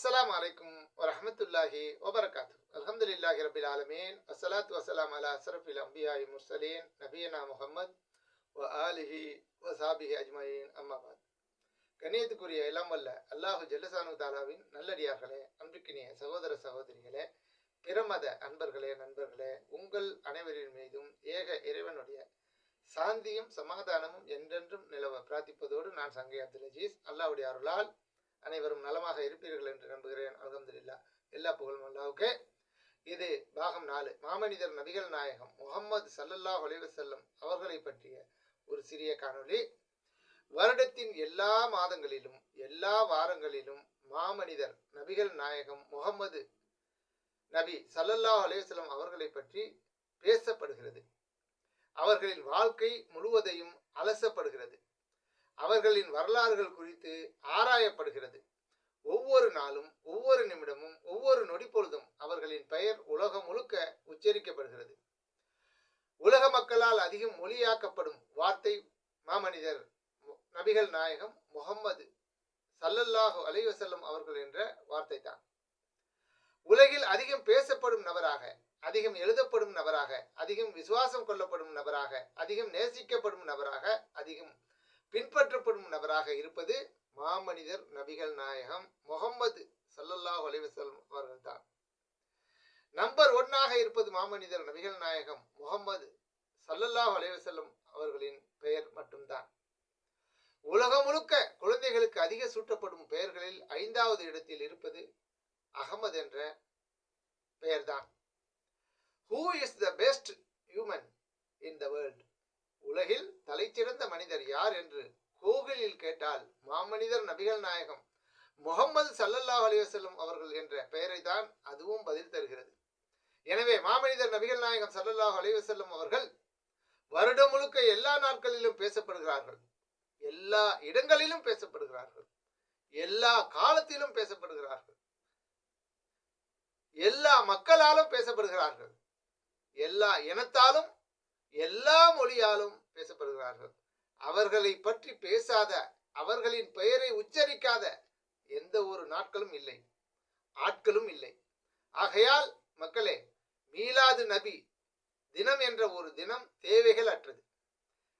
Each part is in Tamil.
அஸ்லாம் அலைக்கும் வரமத்துல்லாஹி வபரகாத்து அல்ஹம்துலில்லாஹி ரபில் ஆலமீன். அஸ்ஸலாத்து வசலாம் அலா அசரஃபில் அம்பியாயி முர்சலீன். நபியனா முகமது வ ஆலிஹி வசாபிஹி அஜ்மயின். அம்மாபாத் கண்ணியத்துக்குரிய எல்லாம் வல்ல அல்லாஹு ஜல்லசானு தாலாவின் நல்லடியார்களே அன்பிற்கினிய சகோதர சகோதரிகளே பிரமத அன்பர்களே நண்பர்களே உங்கள் அனைவரின் மீதும் ஏக இறைவனுடைய சாந்தியும் சமாதானமும் என்றென்றும் நிலவ பிரார்த்திப்பதோடு நான் சங்கை அப்துல் அஜீஸ் அல்லாவுடைய அருளால் அனைவரும் நலமாக இருப்பீர்கள் என்று நம்புகிறேன். அல்ஹம்துலில்லா. எல்லா புகழும் அல்லாவுக்கே இது பாகம் நாலு. மாமனிதர் நபிகள் நாயகம் முகம்மது சல்லல்லாஹ் செல்லம் அவர்களை பற்றிய ஒரு சிறிய காணொளி. வருடத்தின் எல்லா மாதங்களிலும் எல்லா வாரங்களிலும் மாமனிதர் நபிகள் நாயகம் முகம்மது நபி சல்லல்லாஹ் அலைவசல்லம் அவர்களை பற்றி பேசப்படுகிறது. அவர்களின் வாழ்க்கை முழுவதையும் அலசப்படுகிறது. அவர்களின் வரலாறுகள் குறித்து ஆராயப்படுகிறது. ஒவ்வொரு நாளும் ஒவ்வொரு நிமிடமும் ஒவ்வொரு நொடிப்பொழுதும் அவர்களின் பெயர் உலகம் முழுக்க உச்சரிக்கப்படுகிறது. உலக மக்களால் அதிகம் மொழியாக்கப்படும் வார்த்தை மாமனிதர் நபிகள் நாயகம் முகம்மது சல்லல்லாஹு அலைவசல்லம் அவர்கள் என்ற வார்த்தை தான் உலகில் அதிகம் பேசப்படும் நபராக அதிகம் எழுதப்படும் நபராக அதிகம் விசுவாசம் கொள்ளப்படும் நபராக அதிகம் நேசிக்கப்படும் நபராக அதிகம் பின்பற்றப்படும் நபராக இருப்பது மாமனிதர் நபிகள் நாயகம் முகம்மது சல்லல்லாஹ் அலைவசல்லம் அவர்கள் தான் நம்பர் ஒன்னாக இருப்பது மாமனிதர் நபிகள் நாயகம் முகம்மது சல்லல்லாஹ் அலைவசல்லம் அவர்களின் பெயர் மட்டும்தான். உலகம் முழுக்க குழந்தைகளுக்கு அதிக சூட்டப்படும் பெயர்களில் ஐந்தாவது இடத்தில் இருப்பது அகமது என்ற பெயர்தான். Who is the best human in the world உலகில் சிறந்த மனிதர் யார் என்று கோகிலில் கேட்டால் மாமனிதர் நபிகள் நாயகம். முகம்மது சல்லல்லாஹ் அலிவசல்லம் அவர்கள் என்ற பெயரை தான் அதுவும் பதில் தருகிறது. எனவே மாமனிதர் நபிகள் நாயகம் சல்லல்லாஹ் அலிவசல்லம் அவர்கள் வருடம் முழுக்க எல்லா நாட்களிலும் பேசப்படுகிறார்கள். எல்லா இடங்களிலும் பேசப்படுகிறார்கள். எல்லா காலத்திலும் பேசப்படுகிறார்கள். எல்லா மக்களாலும் பேசப்படுகிறார்கள். எல்லா இனத்தாலும் எல்லா மொழியாலும் பேசப்படுகிறார்கள். அவர்களை பற்றி பேசாத அவர்களின் பெயரை உச்சரிக்காத எந்த ஒரு நாட்களும் இல்லை. ஆட்களும் இல்லை. ஆகையால் மக்களே மீலாது நபி தினம் என்ற ஒரு தினம் தேவைகள் அற்றது.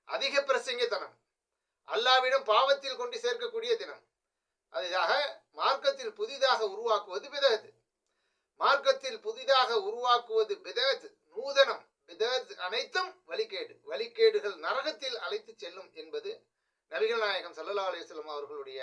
அதிக பிரசங்க தனம் அல்லாவிடம் பாவத்தில் கொண்டு சேர்க்கக்கூடிய தினம். அதுதாக மார்க்கத்தில் புதிதாக உருவாக்குவது பிதகது. மார்க்கத்தில் புதிதாக உருவாக்குவது பிதகத். நூதனம். பிதகத் அனைத்தும் வழிகேடு. வழிகேடுகள் நரகத்தில் அழைத்து செல்லும் என்பது நபிகள் நாயகம் சல்லா அலிஸ்லாம் அவர்களுடைய